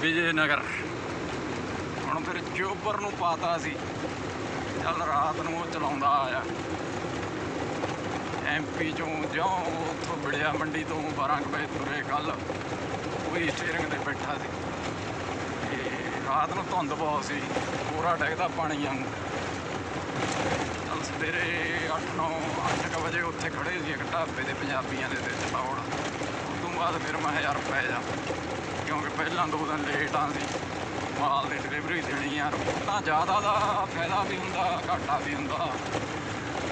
ਵਿਜੇਨਗਰ ਹੁਣ ਫਿਰ ਚੋਪਰ ਨੂੰ ਪਾਤਾ ਸੀ। ਚੱਲ ਰਾਤ ਨੂੰ ਉਹ ਚਲਾਉਂਦਾ ਆਇਆ। ਐਮਪੀ ਚੋਂ ਜਿਉਂ ਉੱਥੋਂ ਬੜਿਆ ਮੰਡੀ ਤੋਂ 12 ਕੁ ਵਜੇ ਤੁਰੇ ਕੱਲ। ਉਹੀ ਸਟੀਅਰਿੰਗ ਤੇ ਬੈਠਾ ਸੀ। ਤੇ ਰਾਤ ਨੂੰ ਧੁੰਦ ਬਹੁਤ ਸੀ। ਪੂਰਾ ਡੈਗਦਾ ਪਾਣੀ ਵਾਂਗੂ। ਚੱਲ ਸਵੇਰੇ 8 9 8 ਕੁ ਵਜੇ ਉੱਥੇ ਖੜੇ ਸੀ ਇੱਕ ਢਾਬੇ ਦੇ ਪੰਜਾਬੀਆਂ ਦੇ ਤੇ ਚਲੌੜ ਉਸ ਤੋਂ ਬਾਅਦ ਫਿਰ ਮੈਂ ਯਾਰ ਪੈ ਜਾ ਕਿਉਂਕਿ ਪਹਿਲਾਂ ਦੋ ਦਿਨ ਲੇਟ ਆ ਸੀ ਮਾਲ ਦੀ ਡਿਲੀਵਰੀ ਦੇਣੀ ਆ। ਤਾਂ ਜ਼ਿਆਦਾ ਦਾ ਫਾਇਦਾ ਵੀ ਹੁੰਦਾ, ਘਾਟਾ ਵੀ ਹੁੰਦਾ।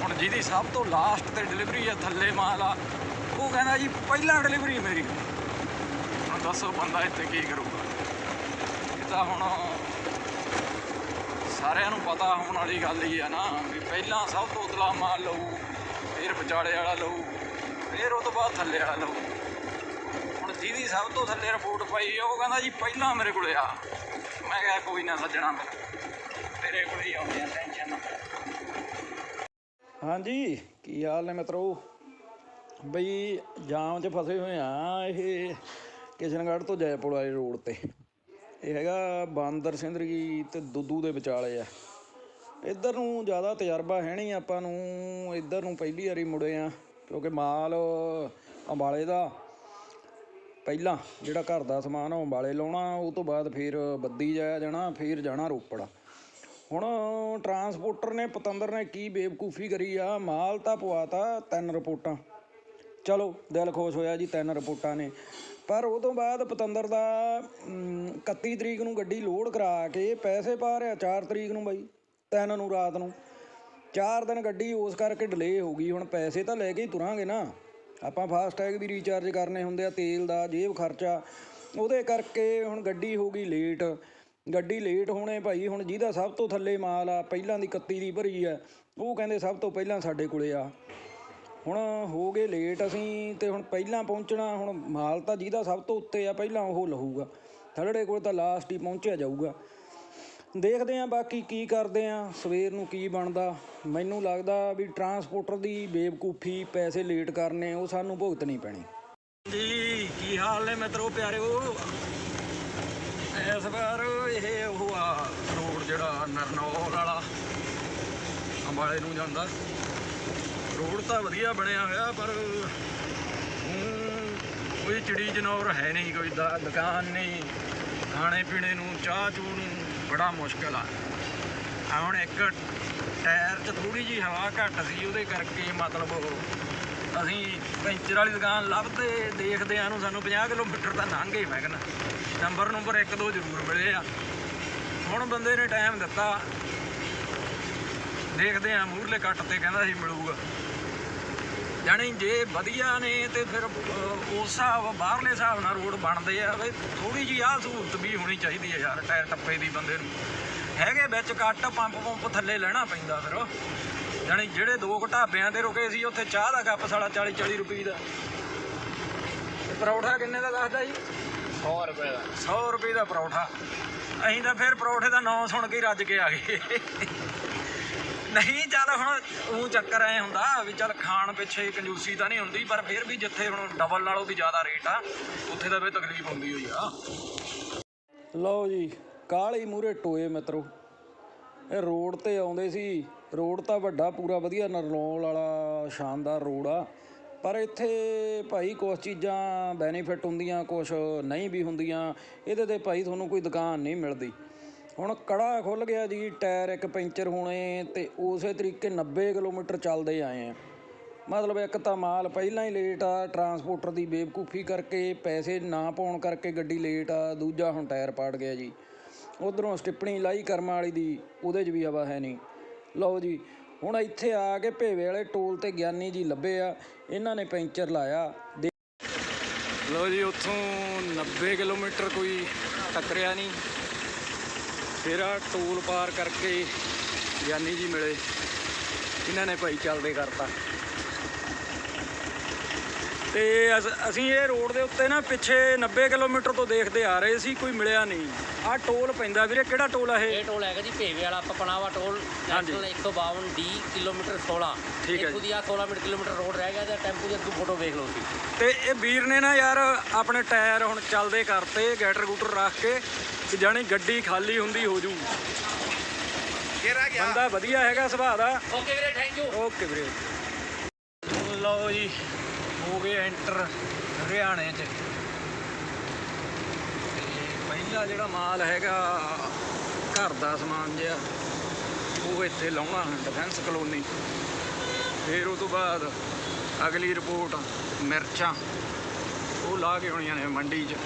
ਹੁਣ ਜਿਹਦੀ ਸਭ ਤੋਂ ਲਾਸਟ ਤੇ ਡਿਲੀਵਰੀ ਹੈ ਥੱਲੇ ਮਾਲ ਆ, ਉਹ ਕਹਿੰਦਾ ਜੀ ਪਹਿਲਾਂ ਡਿਲੀਵਰੀ ਮੇਰੀ। ਹੁਣ ਦੱਸੋ ਬੰਦਾ ਇੱਥੇ ਕੀ ਕਰੂਗਾ? ਇਹ ਤਾਂ ਹੁਣ ਸਾਰਿਆਂ ਨੂੰ ਪਤਾ ਹੋਣ ਵਾਲੀ ਗੱਲ ਹੀ ਆ ਨਾ, ਵੀ ਪਹਿਲਾਂ ਸਭ ਤੋਂ ਉਤਲਾ ਮਾਲ ਲਊ, ਫਿਰ ਵਿਚਾਲੇ ਵਾਲਾ ਲਊ, ਫਿਰ ਉਹ ਤੋਂ ਬਾਅਦ ਥੱਲੇ ਵਾਲਾ ਲਊ। ਜਿਹਦੀ ਸਭ ਤੋਂ ਥੱਲੇ ਰਿਪੋਰਟ ਪਾਈ ਉਹ ਕਹਿੰਦਾ ਜੀ ਪਹਿਲਾਂ ਮੇਰੇ ਕੋਲੇ ਆ। ਮੈਂ ਕਿਹਾ ਕੋਈ ਨਾ ਸੱਜਣਾ ਫਿਰ। ਤੇਰੇ ਕੋਲੇ ਹੀ ਆਉਂਦੇ ਆ ਟੈਨਸ਼ਨ ਨਾ ਹਾਂਜੀ, ਕੀ ਹਾਲ ਨੇ ਮਿੱਤਰੋ? ਬਈ ਜਾਮ 'ਚ ਫਸੇ ਹੋਏ ਆ, ਇਹ ਕਿਸ਼ਨਗੜ੍ਹ ਤੋਂ ਜੈਪੁਰ ਵਾਲੇ ਰੋਡ ਤੇ। ਇਹ ਹੈਗਾ ਬਾਂਦਰ ਸਿੰਦਰਗੀ ਤੇ ਦੁੱਦੂ ਦੇ ਵਿਚਾਲੇ ਆ। ਇੱਧਰ ਨੂੰ ਜ਼ਿਆਦਾ ਤਜਰਬਾ ਹੈ ਨਹੀਂ ਆਪਾਂ ਨੂੰ। ਇੱਧਰ ਨੂੰ ਪਹਿਲੀ ਵਾਰੀ ਮੁੜੇ ਆ, ਕਿਉਂਕਿ ਮਾਲ ਅੰਬਾਲੇ ਦਾ ਪਹਿਲਾਂ ਜਿਹੜਾ ਘਰ ਦਾ ਸਮਾਨ ਆ ਉਹ ਅੰਬਾਲੇ ਲਾਉਣਾ ਉਹ ਤੋਂ ਬਾਅਦ ਫਿਰ ਬੱਦੀ ਜਾਇਆ ਜਾਣਾ ਫਿਰ ਜਾਣਾ ਰੋਪੜ। ਹੁਣ ਟਰਾਂਸਪੋਰਟਰ ਨੇ ਪਤੰਦਰ ਨੇ ਕੀ ਬੇਵਕੂਫੀ ਕਰੀ ਆ? ਮਾਲ ਤਾਂ ਪਵਾਤਾ ਤਿੰਨ ਰਿਪੋਰਟਾਂ। ਚਲੋ ਦਿਲ ਖੁਸ਼ ਹੋਇਆ ਜੀ ਤਿੰਨ ਰਿਪੋਰਟਾਂ ਨੇ। ਪਰ ਉਹ ਤੋਂ ਬਾਅਦ ਪਤੰਦਰ ਦਾ ਅਮ, 31 ਤਰੀਕ ਨੂੰ ਗੱਡੀ ਲੋਡ ਕਰਾ ਕੇ ਪੈਸੇ ਪਾ ਰਿਹਾ 4 ਤਰੀਕ ਨੂੰ ਬਾਈ ਤਿੰਨ ਨੂੰ ਰਾਤ ਨੂੰ। 4 ਦਿਨ ਗੱਡੀ ਉਸ ਕਰਕੇ ਡਿਲੇ ਹੋ ਗਈ ਹੁਣ ਪੈਸੇ ਤਾਂ ਲੈ ਕੇ ਹੀ ਤੁਰਾਂਗੇ ਨਾ। ਆਪਾਂ ਫਾਸਟ ਟੈਗ ਵੀ ਰੀਚਾਰਜ ਕਰਨੇ ਹੁੰਦੇ ਆ, ਤੇਲ ਦਾ, ਜੇਬ ਖਰਚਾ। ਉਹਦੇ ਕਰਕੇ ਹੁਣ ਗੱਡੀ ਹੋ ਗਈ ਲੇਟ ਗੱਡੀ ਲੇਟ ਹੋਣੇ ਭਾਈ, ਹੁਣ ਜਿਹਦਾ ਸਭ ਤੋਂ ਥੱਲੇ ਮਾਲ ਆ, ਪਹਿਲਾਂ ਦੀ 31 ਦੀ ਭਰੀ ਆ, ਉਹ ਕਹਿੰਦੇ ਸਭ ਤੋਂ ਪਹਿਲਾਂ ਸਾਡੇ ਕੋਲੇ ਆ। ਹੁਣ ਹੋ ਗਏ ਲੇਟ ਅਸੀਂ ਤੇ ਹੁਣ ਪਹਿਲਾਂ ਪਹੁੰਚਣਾ, ਹੁਣ ਮਾਲ ਤਾਂ ਜਿਹਦਾ ਸਭ ਤੋਂ ਉੱਤੇ ਆ, ਪਹਿਲਾਂ ਉਹ ਲਹੂਗਾ। ਥਰੜੇ ਕੋਲ ਤਾਂ ਲਾਸਟ ਹੀ ਪਹੁੰਚਿਆ ਜਾਊਗਾ। ਦੇਖਦੇ ਆਂ ਬਾਕੀ ਕੀ ਕਰਦੇ ਆਂ ਸਵੇਰ ਨੂੰ ਕੀ ਬਣਦਾ। ਮੈਨੂੰ ਲੱਗਦਾ ਵੀ ਟਰਾਂਸਪੋਰਟਰ ਦੀ ਬੇਵਕੂਫੀ ਪੈਸੇ ਲੇਟ ਕਰਨੇ, ਉਹ ਸਾਨੂੰ ਭੁਗਤਣੀ ਪੈਣੀ। ਜੀ, ਕੀ ਹਾਲ ਨੇ ਮਿੱਤਰੋ, ਪਿਆਰਿਓ? ਇਸ ਵਾਰ ਇਹ ਉਹ ਆ, ਰੋਡ ਜਿਹੜਾ ਨਰਨੌਲ ਵਾਲਾ, ਅੰਬਾਲੇ ਨੂੰ ਜਾਂਦਾ। ਰੋਡ ਤਾਂ ਵਧੀਆ ਬਣਿਆ ਹੋਇਆ, ਪਰ ਊਂ ਕੋਈ ਚਿੜੀ ਜਨੌਰ ਹੈ ਨਹੀਂ, ਕੋਈ ਦਾ- ਦੁਕਾਨ ਨਹੀਂ ਖਾਣੇ ਪੀਣੇ ਨੂੰ ਚਾਹ ਚੂ ਨੂੰ। ਬੜਾ ਮੁਸ਼ਕਲ ਆ। ਆ ਹੁਣ ਇੱਕ ਟਾਇਰ 'ਚ ਥੋੜੀ ਜੀ ਹਵਾ ਘੱਟ ਸੀ, ਉਹਦੇ ਕਰਕੇ ਮਤਲਬ ਅਸੀਂ ਪੈਂਚਰ ਵਾਲੀ ਦੁਕਾਨ ਲੱਭਦੇ, ਦੇਖਦੇ ਆ ਨੂੰ ਸਾਨੂੰ 50 ਕਿਲੋਮੀਟਰ ਤਾਂ ਲੰਘ ਗਏ ਮੈਂ ਕਹਿੰਦਾ ਨੰਬਰ ਨੰਬਰ ਇੱਕ ਦੋ ਜ਼ਰੂਰ ਮਿਲੇ ਆ। ਹੁਣ ਬੰਦੇ ਨੇ ਟਾਈਮ ਦਿੱਤਾ। ਦੇਖਦੇ ਆ ਮੂਹਰਲੇ ਕੱਟ ਤੇ ਕਹਿੰਦਾ ਸੀ ਮਿਲੂਗਾ। ਜਾਣੀ ਜੇ ਵਧੀਆ ਨੇ ਤੇ ਫਿਰ ਉਸ ਹਿਸਾਬ ਬਾਹਰਲੇ ਹਿਸਾਬ ਨਾਲ ਰੋਡ ਬਣਦੇ ਆ ਵੀ ਥੋੜੀ ਜੀ ਆਹ ਸਹੂਲਤ ਵੀ ਹੋਣੀ ਚਾਹੀਦੀ ਹੈ ਯਾਰ ਟਾਇਰ ਟੱਪੇ ਦੀ ਬੰਦੇ ਨੂੰ। ਹੈਗੇ ਵਿੱਚ ਕੱਟ ਪੰਪ ਪੰਪ ਥੱਲੇ ਲੈਣਾ ਪੈਂਦਾ ਫਿਰ ਜਾਣੀ ਜਿਹੜੇ ਦੋ ਢਾਬਿਆਂ ਤੇ ਰੁਕੇ ਸੀ ਉੱਥੇ ਚਾਹ ਦਾ ਕੱਪ ਸਾਲਾ 40 40 ਰੁਪਏ ਦਾ। ਪਰੌਠਾ ਕਿੰਨੇ ਦਾ ਦੱਸਦਾ ਜੀ? 100 ਰੁਪਏ ਦਾ। 100 ਰੁਪਏ ਦਾ ਪਰੌਠਾ। ਅਸੀਂ ਤਾਂ ਫਿਰ ਪਰੌਠੇ ਦਾ ਨਾਂ ਸੁਣ ਕੇ ਹੀ ਰੱਜ ਕੇ ਆ ਗਏ। ਨਹੀਂ, ਚੱਲ ਹੁਣ ਉਹ ਚੱਕਰ ਐ ਹੁੰਦਾ ਵੀ ਚੱਲ ਖਾਣ ਪਿੱਛੇ ਕੰਜੂਸੀ ਤਾਂ ਨਹੀਂ ਹੁੰਦੀ, ਪਰ ਫਿਰ ਵੀ ਜਿੱਥੇ ਹੁਣ ਡਬਲ ਨਾਲੋਂ ਵੀ ਜ਼ਿਆਦਾ ਰੇਟ ਆ, ਉੱਥੇ ਤਾਂ ਵੀ ਤਕਲੀਫ ਹੁੰਦੀ ਹੋਈ ਆ। ਲਓ ਜੀ, ਕਾਲੀ ਮੂਰੇ ਟੋਏ ਮਿੱਤਰੋ। ਇਹ ਰੋਡ ਤੇ ਆਉਂਦੇ ਸੀ, ਰੋਡ ਤਾਂ ਵੱਡਾ ਪੂਰਾ ਵਧੀਆ, ਨਰਲੌਲ ਵਾਲਾ ਸ਼ਾਨਦਾਰ ਰੋਡ ਆ। ਪਰ ਇੱਥੇ ਭਾਈ ਕੁਝ ਚੀਜ਼ਾਂ ਬੈਨੀਫਿਟ ਹੁੰਦੀਆਂ ਕੁਝ ਨਹੀਂ ਵੀ ਹੁੰਦੀਆਂ, ਇਹਦੇ ਤੇ ਭਾਈ ਤੁਹਾਨੂੰ ਕੋਈ ਦੁਕਾਨ ਨਹੀਂ ਮਿਲਦੀ। ਹੁਣ ਕੜਾ ਖੁੱਲ ਗਿਆ ਜੀ, ਟਾਇਰ ਇੱਕ ਪੈਂਚਰ ਹੋਣੇ ਤੇ ਉਸੇ ਤਰੀਕੇ 90 ਕਿਲੋਮੀਟਰ ਚੱਲਦੇ ਆਏ ਆ। ਮਤਲਬ ਇੱਕ ਤਾਂ ਮਾਲ ਪਹਿਲਾਂ ਹੀ ਲੇਟ ਆ ਟਰਾਂਸਪੋਰਟਰ ਦੀ ਬੇਵਕੂਫੀ ਕਰਕੇ, ਪੈਸੇ ਨਾ ਪਾਉਣ ਕਰਕੇ ਗੱਡੀ ਲੇਟ ਆ, ਦੂਜਾ ਹੁਣ ਟਾਇਰ ਪਾੜ ਗਿਆ ਜੀ। ਉਧਰੋਂ ਸਟਿੱਪਣੀ ਲਾਈ ਕਰਮ ਵਾਲੀ ਦੀ, ਉਹਦੇ 'ਚ ਵੀ ਹਵਾ ਹੈ ਨਹੀਂ। ਲਓ ਜੀ, ਹੁਣ ਇੱਥੇ ਆ ਕੇ ਭੇਵੇ ਵਾਲੇ ਟੋਲ ਤੇ ਗਿਆਨੀ ਜੀ ਲੱਭੇ ਆ, ਇਹਨਾਂ ਨੇ ਪੈਂਚਰ ਲਾਇਆ। ਦੇ- ਲਓ ਜੀ, ਉੱਥੋਂ 90 ਕਿਲੋਮੀਟਰ ਕੋਈ ਟੱਕਰਿਆ ਨਹੀਂ। ਫਿਰ ਆ ਟੋਲ ਪਾਰ ਕਰਕੇ ਗਿਆਨੀ ਜੀ ਮਿਲੇ। ਇਹਨਾਂ ਨੇ ਭਾਈ ਚੱਲਦੇ ਕਰਤਾ। ਤੇ ਅਸ- ਅਸੀਂ ਇਹ ਰੋਡ ਦੇ ਉੱਤੇ ਨਾ ਪਿੱਛੇ 90 ਕਿਲੋਮੀਟਰ ਤੋਂ ਦੇਖਦੇ ਆ ਰਹੇ ਸੀ ਕੋਈ ਮਿਲਿਆ ਨਹੀਂ। ਆਹ ਟੋਲ ਪੈਂਦਾ ਵੀਰੇ ਕਿਹੜਾ ਟੋਲ ਆ ਇਹ? ਇਹ ਟੋਲ ਹੈਗਾ ਜੀ ਭੇਵੇ ਵਾਲਾ ਪਪਨਾਵਾ ਟੋਲ ਹਾਂਜੀ। ਨੈਸ਼ਨਲ 152 ਡੀ ਕਿਲੋਮੀਟਰ 16 ਠੀਕ ਹੈ ਇੱਥੋਂ ਦੀ ਆ 16 ਮਿੰਟ ਕਿਲੋਮੀਟਰ ਰੋਡ ਰਹਿ ਗਿਆ ਤੇ ਟੈਂਪੂ ਦੀ ਅੱਗੋਂ ਫੋਟੋ ਵੇਖ ਲਓ ਤੁਸੀਂ। ਤੇ ਇਹ ਵੀਰ ਨੇ ਨਾ ਯਾਰ ਆਪਣੇ ਟਾਇਰ ਹੁਣ ਚੱਲਦੇ ਕਰਤੇ ਗੈਟਰ ਗੂਟਰ ਰੱਖ ਕੇ ਕਿ ਜਾਣੀ ਗੱਡੀ ਖਾਲੀ ਹੁੰਦੀ ਹੋ ਜੂ। ਬੰਦਾ ਵਧੀਆ ਹੈਗਾ ਸੁਭਾਅ ਦਾ। ਓਕੇ ਵੀਰੇ ਥੈਂਕ ਯੂ। ਓਕੇ ਵੀਰੇ। ਲਓ ਜੀ ਹੋ ਗਏ ਐਂਟਰ ਹਰਿਆਣੇ 'ਚ। ਤੇ ਪਹਿਲਾ ਜਿਹੜਾ ਮਾਲ ਹੈਗਾ, ਘਰ ਦਾ ਸਮਾਨ ਜਿਹਾ, ਉਹ ਇੱਥੇ ਲਾਉਣਾ ਡਿਫੈਂਸ ਕਲੋਨੀ ਫਿਰ ਉਹ ਤੋਂ ਬਾਅਦ ਅਗਲੀ ਰਿਪੋਰਟ ਮਿਰਚਾਂ, ਉਹ ਲਾ ਕੇ ਹੋਣੀਆਂ ਨੇ ਮੰਡੀ 'ਚ।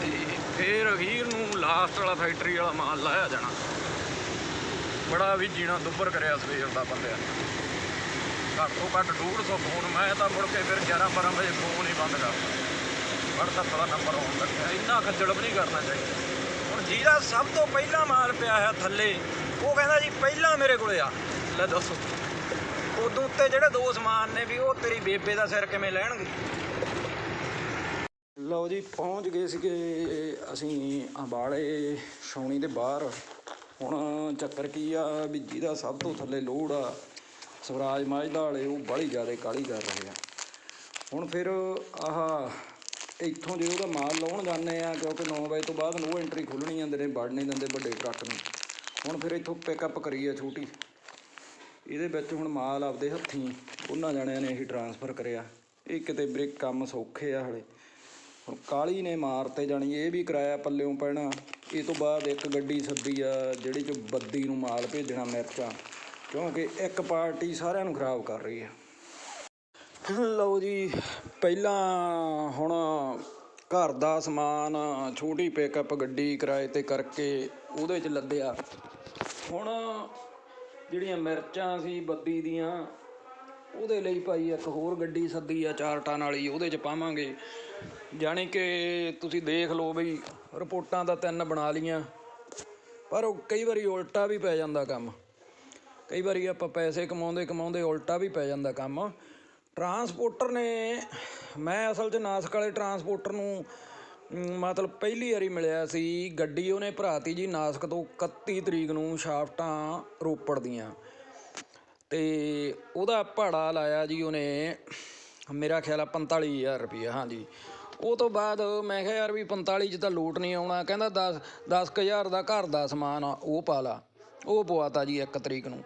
ਤੇ ਫਿਰ ਅਖੀਰ ਨੂੰ ਲਾਸਟ ਵਾਲਾ ਫੈਕਟਰੀ ਵਾਲਾ ਮਾਲ ਲਾਇਆ ਜਾਣਾ। ਬੜਾ ਵੀ ਜੀਣਾ ਦੁੱਬਰ ਕਰਿਆ ਸਵੇਰ ਦਾ ਬੰਦਿਆਂ ਨੇ। ਘੱਟ ਤੋਂ ਘੱਟ 150 ਫੋਨ, ਮੈਂ ਤਾਂ ਮੁੜ ਕੇ ਫਿਰ 11 12 ਵਜੇ ਫੋਨ ਹੀ ਬੰਦ ਕਰਤਾ WhatsApp ਵਾਲਾ ਨੰਬਰ ਆਉਣ ਲੱਗਿਆ ਇੰਨਾ ਖੱਜਲ ਵੀ ਨਹੀਂ ਕਰਨਾ ਚਾਹੀਦਾ। ਹੁਣ ਜਿਹਦਾ ਸਭ ਤੋਂ ਪਹਿਲਾਂ ਮਾਲ ਪਿਆ ਹੈ ਥੱਲੇ। ਉਹ ਕਹਿੰਦਾ ਜੀ ਪਹਿਲਾਂ ਮੇਰੇ ਕੋਲੇ ਆ। ਲੈ ਦੱਸੋ। ਉਦੋਂ ਉੱਤੇ ਜਿਹੜੇ ਦੋ ਸਮਾਨ ਨੇ ਵੀ, ਉਹ ਤੇਰੀ ਬੇਬੇ ਦਾ ਸਿਰ ਕਿਵੇਂ ਲੈਣਗੇ? ਲਓ ਜੀ, ਪਹੁੰਚ ਗਏ ਸੀਗੇ ਅਸੀਂ ਅੰਬਾਲੇ ਛਾਉਣੀ ਦੇ ਬਾਹਰ। ਹੁਣ ਚੱਕਰ ਕੀ ਆ, ਵੀ ਜਿਹਦਾ ਸਭ ਤੋਂ ਥੱਲੇ ਲੋੜ ਆ। ਸਵਰਾਜ ਮਾਝਦਾ ਵਾਲੇ ਉਹ ਬੜੀ ਜ਼ਿਆਦਾ ਕਾਲੀ ਕਰ ਰਹੇ ਆ। ਹੁਣ ਫਿਰ ਆਹ ਇੱਥੋਂ ਜੇ ਉਹਦਾ ਮਾਲ ਲਾਉਣ ਜਾਂਦੇ ਆ, ਕਿਉਂਕਿ 9 ਵਜੇ ਤੋਂ ਬਾਅਦ ਨੋ ਐਂਟਰੀ ਖੁੱਲਣੀ ਜਾਂਦੇ ਨੇ ਵੜ ਨਹੀਂ ਦਿੰਦੇ ਵੱਡੇ ਟਰੱਕ ਨੂੰ। ਹੁਣ ਫਿਰ ਇੱਥੋਂ ਪਿਕਅਪ ਕਰੀ ਆ ਛੋਟੀ। ਇਹਦੇ ਵਿੱਚ ਹੁਣ ਮਾਲ ਆਪਦੇ ਹੱਥੀਂ, ਉਹਨਾਂ ਜਣਿਆਂ ਨੇ ਇਹ ਟਰਾਂਸਫਰ ਕਰਿਆ। ਇਹ ਕਿਤੇ ਬ੍ਰੇਕ ਕੰਮ ਸੌਖੇ ਆ ਹਲੇ। ਹੁਣ ਕਾਲੀ ਨੇ ਮਾਰ ਤੇ ਜਾਣੀ, ਇਹ ਵੀ ਕਿਰਾਇਆ ਪੱਲਿਓਂ ਪੈਣਾ। ਇਹ ਤੋਂ ਬਾਅਦ ਇੱਕ ਗੱਡੀ ਸੱਦੀ ਆ, ਜਿਹੜੀ ਚ ਬੱਦੀ ਨੂੰ ਮਾਲ ਭੇਜਣਾ ਮਿਰਚਾਂ। ਕਿਉਂਕਿ ਇੱਕ ਪਾਰਟੀ ਸਾਰਿਆਂ ਨੂੰ ਖਰਾਬ ਕਰ ਰਹੀ ਹੈ। ਲਓ ਜੀ, ਪਹਿਲਾਂ ਹੁਣ ਘਰ ਦਾ ਸਮਾਨ, ਛੋਟੀ ਪਿਕਅਪ ਗੱਡੀ ਕਿਰਾਏ ਤੇ ਕਰਕੇ ਉਹਦੇ ਚ ਲੱਦਿਆ। ਹੁਣ ਜਿਹੜੀਆਂ ਮਿਰਚਾਂ ਸੀ ਬੱਦੀ ਦੀਆਂ, ਉਹਦੇ ਲਈ ਭਾਈ ਇੱਕ ਹੋਰ ਗੱਡੀ ਸੱਦੀ ਆ, ਚਾਰ ਟਨ ਵਾਲੀ, ਉਹਦੇ ਚ ਪਾਵਾਂਗੇ। ਜਾਣੀ ਕਿ ਤੁਸੀਂ ਦੇਖ ਲਓ ਬਈ, ਰਿਪੋਰਟਾਂ ਤਾਂ ਤਿੰਨ ਬਣਾ ਲੀਆਂ ਪਰ ਉਹ ਕਈ ਵਾਰੀ ਉਲਟਾ ਵੀ ਪੈ ਜਾਂਦਾ ਕੰਮ। ਕਈ ਵਾਰੀ ਆਪਾਂ ਪੈਸੇ ਕਮਾਉਂਦੇ ਕਮਾਉਂਦੇ ਉਲਟਾ ਵੀ ਪੈ ਜਾਂਦਾ ਕੰਮ। ਟਰਾਂਸਪੋਰਟਰ ਨੇ, ਮੈਂ ਅਸਲ 'ਚ ਨਾਸਕ ਵਾਲੇ ਟਰਾਂਸਪੋਰਟਰ ਨੂੰ ਮਤਲਬ ਪਹਿਲੀ ਵਾਰੀ ਮਿਲਿਆ ਸੀ, ਗੱਡੀ ਉਹਨੇ ਭਰਾਤੀ ਜੀ ਨਾਸਕ ਤੋਂ 31 ਤਰੀਕ ਨੂੰ ਸ਼ਾਫਟਾਂ ਰੋਪੜ ਦੀਆਂ। ਤੇ ਉਹਦਾ ਭਾੜਾ ਲਾਇਆ ਜੀ ਉਹਨੇ, ਮੇਰਾ ਖਿਆਲ ਆ 45000 ਰੁਪਇਆ ਹਾਂਜੀ ਉਹ ਤੋਂ ਬਾਅਦ ਮੈਂ ਕਿਹਾ ਯਾਰ ਵੀ 45 ਚ ਤਾਂ ਲੋਟ ਨਹੀਂ ਆਉਣਾ, ਕਹਿੰਦਾ 10 10000 ਦਾ ਘਰ ਦਾ ਸਮਾਨ ਆ, ਉਹ ਪਾ ਲਾ। ਉਹ ਪਵਾਤਾ ਜੀ 1 ਤਰੀਕ ਨੂੰ।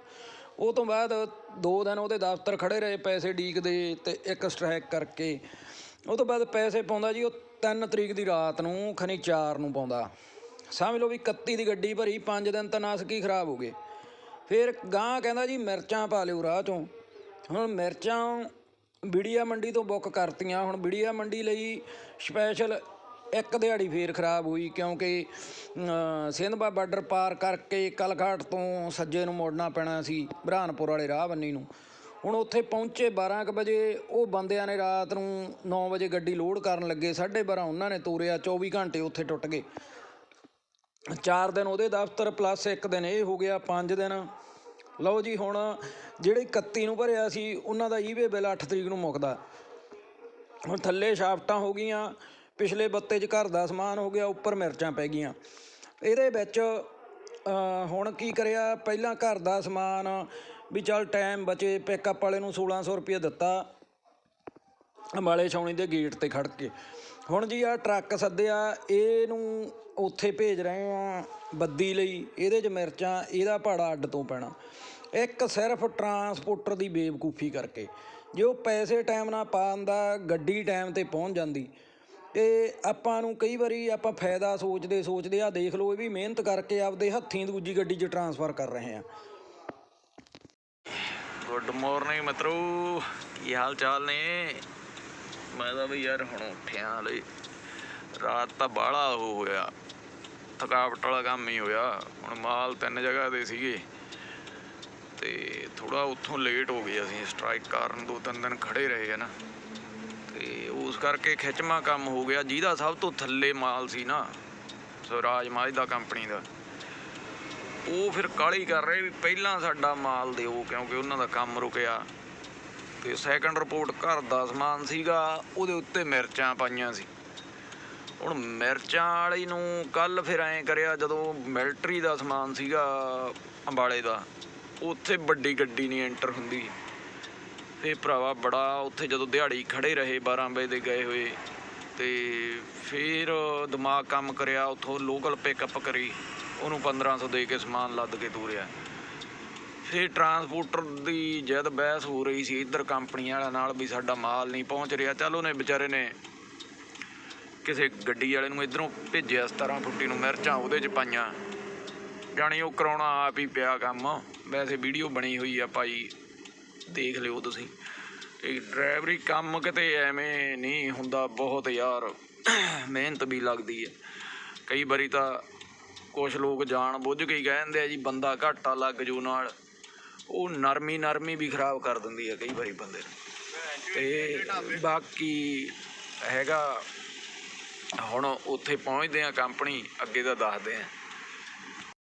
ਉਹ ਤੋਂ ਬਾਅਦ ਦੋ ਦਿਨ ਉਹਦੇ ਦਫ਼ਤਰ ਖੜੇ ਰਹੇ ਪੈਸੇ ਡੀਕਦੇ ਤੇ ਇੱਕ ਸਟ੍ਰਾਈਕ ਕਰਕੇ। ਉਹ ਤੋਂ ਬਾਅਦ ਪੈਸੇ ਪਾਉਂਦਾ ਜੀ, ਉਹ 3 ਤਰੀਕ ਦੀ ਰਾਤ ਨੂੰ, ਖਨੀ 4 ਨੂੰ ਪਾਉਂਦਾ। ਸਮਝ ਲਓ ਵੀ 31 ਦੀ ਗੱਡੀ ਭਰੀ 5 ਦਿਨ ਤਾਂ ਨਾਸਕ ਹੀ ਖਰਾਬ ਹੋ ਗਏ। ਫਿਰ ਗਾਂ ਕਹਿੰਦਾ ਜੀ, ਮਿਰਚਾਂ ਪਾ ਲਿਓ ਰਾਹ ਚੋਂ। ਹੁਣ ਮਿਰਚਾਂ ਬਿੜੀਆ ਮੰਡੀ ਤੋਂ ਬੁੱਕ ਕਰਤੀਆਂ। ਹੁਣ ਬਿੜੀਆ ਮੰਡੀ ਲਈ ਸਪੈਸ਼ਲ ਇੱਕ ਦਿਹਾੜੀ ਫੇਰ ਖਰਾਬ ਹੋਈ ਕਿਉਂਕਿ ਅਮ, ਸਿੰਧਬਾ ਬਾਰਡਰ ਪਾਰ ਕਰਕੇ ਕਲਘਾਟ ਤੋਂ ਸੱਜੇ ਨੂੰ ਮੋੜਨਾ ਪੈਣਾ ਸੀ ਬਰਹਾਨਪੁਰ ਵਾਲੇ ਰਾਹ ਬੰਨੀ ਨੂੰ। ਹੁਣ ਉੱਥੇ ਪਹੁੰਚੇ 12 ਕੁ ਵਜੇ ਉਹ ਬੰਦਿਆਂ ਨੇ ਰਾਤ ਨੂੰ 9 ਵਜੇ ਗੱਡੀ ਲੋਡ ਕਰਨ ਲੱਗੇ 12:30 ਉਹਨਾਂ ਨੇ ਤੋਰਿਆ 24 ਘੰਟੇ ਉੱਥੇ ਟੁੱਟ ਗਏ। ਚਾਰ ਦਿਨ ਉਹਦੇ ਦਫ਼ਤਰ ਪਲੱਸ ਇੱਕ ਦਿਨ ਇਹ ਹੋ ਗਿਆ ਪੰਜ ਦਿਨ। ਲਓ ਜੀ ਹੁਣ ਜਿਹੜੇ 31 ਨੂੰ ਭਰਿਆ ਸੀ ਉਹਨਾਂ ਦਾ ਈਵੇ ਬਿੱਲ 8 ਤਰੀਕ ਨੂੰ ਮੁੱਕਦਾ। ਹੁਣ ਥੱਲੇ ਸ਼ਾਫਟਾਂ ਹੋ ਗਈਆਂ ਪਿਛਲੇ ਬੱਤੇ 'ਚ ਘਰ ਦਾ ਸਮਾਨ ਹੋ ਗਿਆ, ਉੱਪਰ ਮਿਰਚਾਂ ਪੈ ਗਈਆਂ। ਇਹਦੇ ਵਿੱਚ ਹੁਣ ਕੀ ਕਰਿਆ, ਪਹਿਲਾਂ ਘਰ ਦਾ ਸਮਾਨ, ਵੀ ਚੱਲ ਟਾਈਮ ਬਚੇ ਪਿਕਅਪ ਵਾਲੇ ਨੂੰ 1600 ਰੁਪਏ ਦਿੱਤਾ, ਅੰਬਾਲੇ ਛਾਉਣੀ ਦੇ ਗੇਟ ਤੇ ਖੜ ਕੇ। ਹੁਣ ਜੀ ਆ ਟਰੱਕ ਸੱਦਿਆ, ਇਹਨੂੰ ਉੱਥੇ ਭੇਜ ਰਹੇ ਆ ਬੱਦੀ ਲਈ, ਇਹਦੇ 'ਚ ਮਿਰਚਾਂ, ਇਹਦਾ ਭਾੜਾ ਅੱਡ ਤੋਂ ਪੈਣਾ। ਇੱਕ ਸਿਰਫ ਟਰਾਂਸਪੋਰਟਰ ਦੀ ਬੇਵਕੂਫੀ ਕਰਕੇ, ਜੇ ਉਹ ਪੈਸੇ ਟਾਈਮ ਨਾਲ ਪਾਉਂਦਾ, ਗੱਡੀ ਟਾਈਮ ਤੇ ਪਹੁੰਚ ਜਾਂਦੀ ਤੇ ਆਪਾਂ ਨੂੰ ਕਈ ਵਾਰੀ ਆਪਾਂ ਫਾਇਦਾ ਸੋਚਦੇ ਸੋਚਦੇ ਆ, ਦੇਖ ਲਓ ਇਹ ਵੀ ਮਿਹਨਤ ਕਰਕੇ ਆਪਦੇ ਹੱਥੀਂ ਦੂਜੀ ਗੱਡੀ 'ਚ ਟਰਾਂਸਫਰ ਕਰ ਰਹੇ ਆ। ਗੁੱਡ ਮਾਰਨਿੰਗ ਮਿੱਤਰੋ, ਕੀ ਹਾਲ ਚਾਲ ਨੇ? ਮੈਂ ਤਾਂ ਵੀ ਯਾਰ ਹੁਣ ਉੱਠਿਆ ਹਲੇ, ਰਾਤ ਤਾਂ ਬਾਹਲਾ ਉਹ ਹੋਇਆ, ਥਕਾਵਟ ਵਾਲਾ ਕੰਮ ਹੀ ਹੋਇਆ, ਹੁਣ ਮਾਲ ਤਿੰਨ ਜਗ੍ਹਾ ਦੇ ਸੀਗੇ, ਤੇ ਥੋੜਾ ਉੱਥੋਂ ਲੇਟ ਹੋ ਗਏ ਅਸੀਂ ਸਟ੍ਰਾਈਕ ਕਾਰਨ ਦੋ ਤਿੰਨ ਦਿਨ ਖੜੇ ਰਹੇ ਹਨ ਤੇ ਉਸ ਕਰਕੇ ਖਿੱਚਮਾ ਕੰਮ ਹੋ ਗਿਆ। ਜਿਹਦਾ ਸਭ ਤੋਂ ਥੱਲੇ ਮਾਲ ਸੀ ਨਾ, ਸਵਰਾਜ ਮਾਝਦਾ ਕੰਪਨੀ ਦਾ। ਉਹ ਫਿਰ ਕਾਲੀ ਕਰ ਰਹੇ ਵੀ ਪਹਿਲਾਂ ਸਾਡਾ ਮਾਲ ਦਿਓ, ਕਿਉਂਕਿ ਉਹਨਾਂ ਦਾ ਕੰਮ ਰੁਕਿਆ। ਤੇ ਸੈਕੰਡ ਰਿਪੋਰਟ ਘਰ ਦਾ ਸਮਾਨ ਸੀਗਾ, ਉਹਦੇ ਉੱਤੇ ਮਿਰਚਾਂ ਪਾਈਆਂ ਸੀ। ਹੁਣ ਮਿਰਚਾਂ ਵਾਲੀ ਨੂੰ ਕੱਲ ਫਿਰ ਐਂ ਕਰਿਆ, ਜਦੋਂ ਮਿਲਟਰੀ ਦਾ ਸਮਾਨ ਸੀਗਾ ਅੰਬਾਲੇ ਦਾ, ਉੱਥੇ ਵੱਡੀ ਗੱਡੀ ਨਹੀਂ ਐਂਟਰ ਹੁੰਦੀ। ਫਿਰ ਭਰਾਵਾ ਬੜਾ ਉੱਥੇ ਜਦੋਂ ਦਿਹਾੜੀ ਖੜੇ ਰਹੇ 12 ਵਜੇ ਦੇ ਗਏ ਹੋਏ, ਤੇ ਫਿਰ ਦਿਮਾਗ ਕੰਮ ਕਰਿਆ, ਉੱਥੋਂ ਲੋਕਲ ਪਿਕਅਪ ਕਰੀ, ਉਹਨੂੰ 1500 ਦੇ ਕੇ ਸਮਾਨ ਲੱਦ ਕੇ ਤੋਰਿਆ। ਫਿਰ ਟਰਾਂਸਪੋਰਟਰ ਦੀ ਜਦ ਬਹਿਸ ਹੋ ਰਹੀ ਸੀ ਇੱਧਰ ਕੰਪਨੀ ਵਾਲਿਆਂ ਨਾਲ ਵੀ ਸਾਡਾ ਮਾਲ ਨਹੀਂ ਪਹੁੰਚ ਰਿਹਾ। ਚੱਲ ਉਹਨੇ ਵਿਚਾਰੇ ਨੇ ਕਿਸੇ ਗੱਡੀ ਵਾਲੇ ਨੂੰ ਇਧਰੋਂ ਭੇਜਿਆ 17 ਫੁੱਟੀ ਨੂੰ ਮਿਰਚਾਂ ਉਹਦੇ 'ਚ ਪਾਈਆਂ। ਜਾਣੀ ਉਹ ਕਰਾਉਣਾ ਆਪ ਹੀ ਪਿਆ ਕੰਮ। ਵੈਸੇ ਵੀਡੀਓ ਬਣੀ ਹੋਈ ਆ ਭਾਈ। ਦੇਖ ਲਿਓ ਤੁਸੀਂ। ਇਹ ਡਰਾਈਵਰੀ ਕੰਮ ਕਿਤੇ ਐਵੇਂ ਨਹੀਂ ਹੁੰਦਾ, ਬਹੁਤ ਯਾਰ ਮਿਹਨਤ ਵੀ ਲੱਗਦੀ ਹੈ। ਕਈ ਵਾਰੀ ਤਾਂ ਕੁਝ ਲੋਕ ਜਾਣ ਬੁੱਝ ਕੇ ਹੀ ਕਹਿ ਦਿੰਦੇ ਆ ਜੀ, ਬੰਦਾ ਘਾਟਾ ਲੱਗ ਜੂ ਨਾਲ। ਉਹ ਨਰਮੀ ਨਰਮੀ ਵੀ ਖਰਾਬ ਕਰ ਦਿੰਦੀ ਹੈ ਕਈ ਵਾਰੀ ਬੰਦੇ ਨੂੰ। ਤੇ ਬਾਕੀ ਹੈਗਾ, ਹੁਣ ਉੱਥੇ ਪਹੁੰਚਦੇ ਆ ਕੰਪਨੀ, ਅੱਗੇ ਦਾ ਦੱਸਦੇ ਆ।